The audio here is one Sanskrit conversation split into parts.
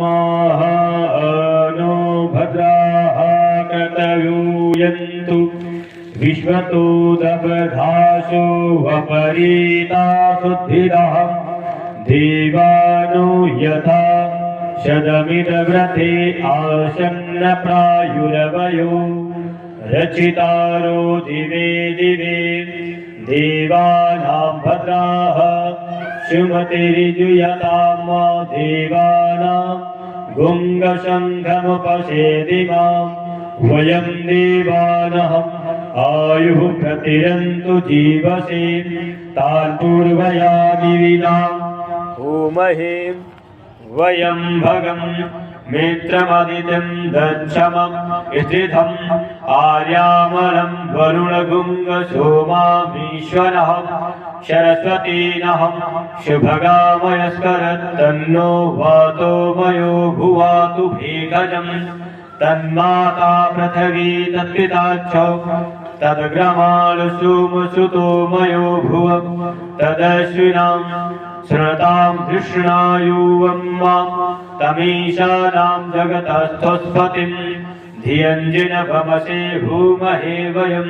माः नो भद्राः कर्तव्यूयन्तु विश्वतो दबधासो वपरीता सुद्धिरः देवानो यथा शतमिदव्रते आसन्न प्रायुरवयो। रचितारो दिवे दिवे। देवानां भद्राः सुमतिरिजुयतां मा देवानां गुङ्गशङ्खमुपसेदि माम् वयं देवानहम् आयुः प्रतिरन्तु जीवसे तान् पूर्वयादिविदाम् होमहे वयं भगं मित्रमदितिं दच्छमं स्थितम् आर्यामलं वरुणगुङ्गसोमामीश्वरः सरस्वतीनहं शुभगामयस्करत्तन्नो वातो मयो भुवातु भेगजम् तन्माता पृथिवी तत्पिता च तद्ग्रमालुसुमसुतो मयो भुव। तदश्विनां श्रतां धृष्णायुवं मां। तमीशानां जगतस्थस्पतिं धियञ्जिनभमसे भूमहे वयं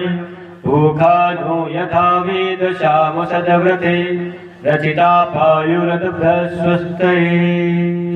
भूखानो यथा वेदशाम सदव्रते रचिता पायुरदभ्रस्वस्तये